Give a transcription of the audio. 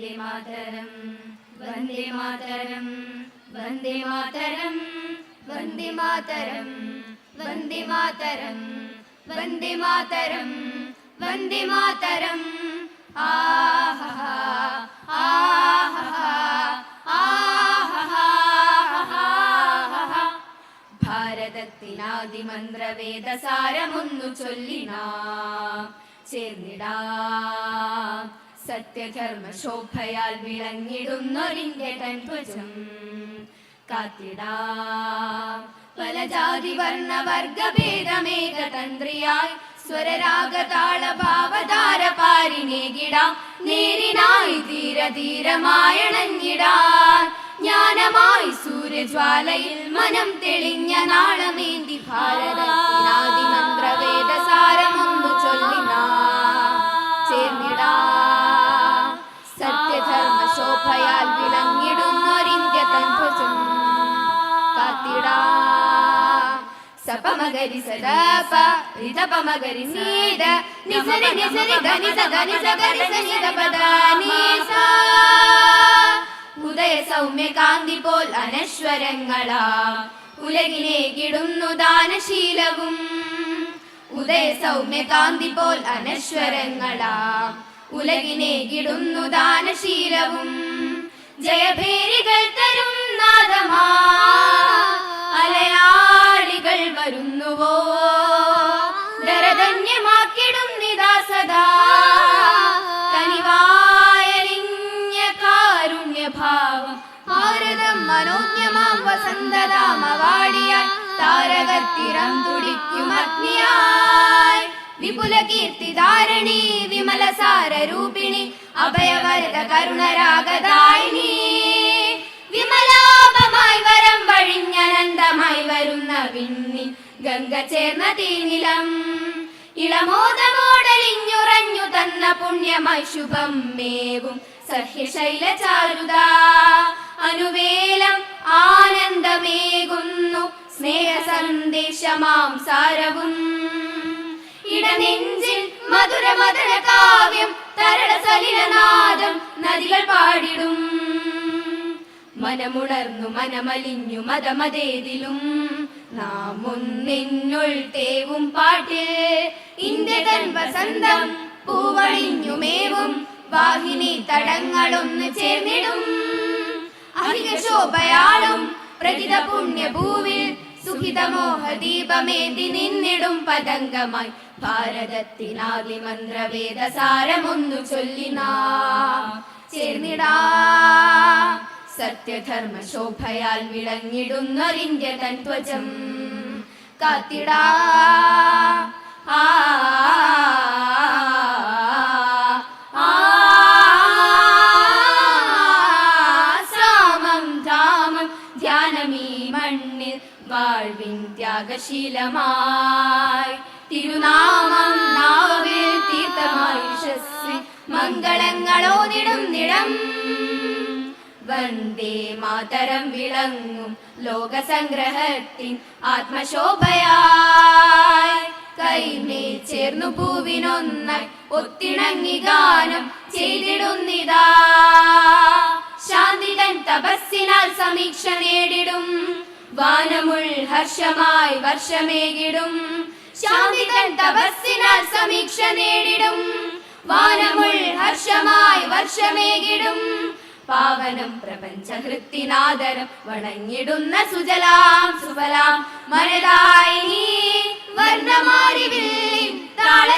വന്ദേ മാതരം വന്ദേ മാതരം വന്ദേ മാതരം വന്ദേ മാതരം വന്ദേ മാതരം വന്ദേ മാതരം വന്ദേ മാതരം ആഹ ആഹ ഭാരതത്തിനാദിമന്ത്രവേദസാരമൊന്നു ചൊല്ലിനാ ചേർന്നിടാ. സത്യധർമ്മ ശോഭയാൽ വിളങ്ങിടുന്നൊരിന്റെ തൻ ധ്വജം. കാത്തിടാ. പല ജാതി വർണ വർഗഭേദമേക തന്ത്രിയായി സ്വരരാഗതാള ഭാവധാര പാരിനേകിടാം നേരിനായി ധീര ധീരമായണഞ്ഞിടാൻ ജ്ഞാനമായി സൂര്യജ്വാലയിൽ മനം തെളിഞ്ഞ നാളമേന്തി ഭാരതത്തിനാദി ശോഭയാൽ വിളങ്ങിടുന്നൊരിന്ത്യ തൻഭുജം കാത്തിടാ. സപമകരി സദാപ രിതപമഗരി നീത നിസരി നിസരി ധനി സദനി സഗരി സനിത പദാനീസ. ഉദയ സൗമ്യ കാന്തി പോൽ അനശ്വരങ്ങളാ. ഉലകിനെ കിടുന്നു ദാനശീലവും. ഉദയ സൗമ്യ കാന്തി പോൽ ഉലകിനെ കിടുന്നു ദാനശീലവും. ജയഭേരികൾ തരും നാദമാ. അലയാളികൾ വരുന്നുവോ? ദരധന്യമാക്കിടും നിതാ സദാ. കനിവായലിഞ്ഞ കാരുണ്യഭാവം വിപുല അഭയവരത കരുണരാഗദായിനി. ചേർന്ന തീനിലം. ഇളമോദമോടലിഞ്ഞുറഞ്ഞു തന്ന പുണ്യമായി ശുഭം മേവും. സഹ്യശൈലചാരുത. അനുവേലം ആനന്ദമേകുന്നു. സ്നേഹസന്ദേശമാം സാരവും. ഇടനെഞ്ചിൽ മധുര മധുര കാവ്യം തരള സലിലനാദം നദികൾ പാടിടും. മനമുണർന്നു മനമലിഞ്ഞു മതമതേതിലും നാം നിന്നുൾ തേവും പാട്ടിൽ ഇന്ത്യ തൻ വസന്തം പൂവണിഞ്ഞുമേവും വാഹിനി തടങ്ങളൊന്ന് ചേർന്നിടും. അധിക ശോഭയാളും പ്രതിത പുണ്യഭൂവിൽ സുഹിതമോഹ ദീപമേന്തി നിന്നിടും പതംഗമായി മന്ത്രവേദസാരമൊന്നു ചൊല്ലിനാ. ചേർന്നിടാ. സത്യധർമ്മ ശോഭയാൽ വിളങ്ങിടുന്നൊരിന്ത്യ തൻ ധ്വജം കാത്തിടാ. ആ വാഴ്വിൻ ത്യാഗശീലമായി. തിരുനാമം നാവിൽ തീർത്ഥമായി മംഗളങ്ങളോ മംഗളങ്ങളോതിടും നിടം. വന്ദേ മാതരം വിളങ്ങും ലോകസംഗ്രഹത്തിൻ ആത്മശോഭയായി. കൈമേ ചേർന്നു പൂവിനൊന്നായി ഒത്തിണങ്ങി ഗാനം ചെയ്തിടുന്നിതാ. ശാന്തിതൻ തപസ്സിനാൽ സമീക്ഷ നേടിടും. വാനമുൾ ഹർഷമായി വർഷമേകിടും. ശാന്തിതൻ തപസ്സിനാൽ സമീക്ഷ നേടിടും. വാനമുൾ ഹർഷമായി വർഷമേകിടും. പാവനം പ്രപഞ്ചഹൃത്തിനാദരം വണങ്ങിടുന്ന സുജലാം സുബലാം മനതായി വർണമാരി താള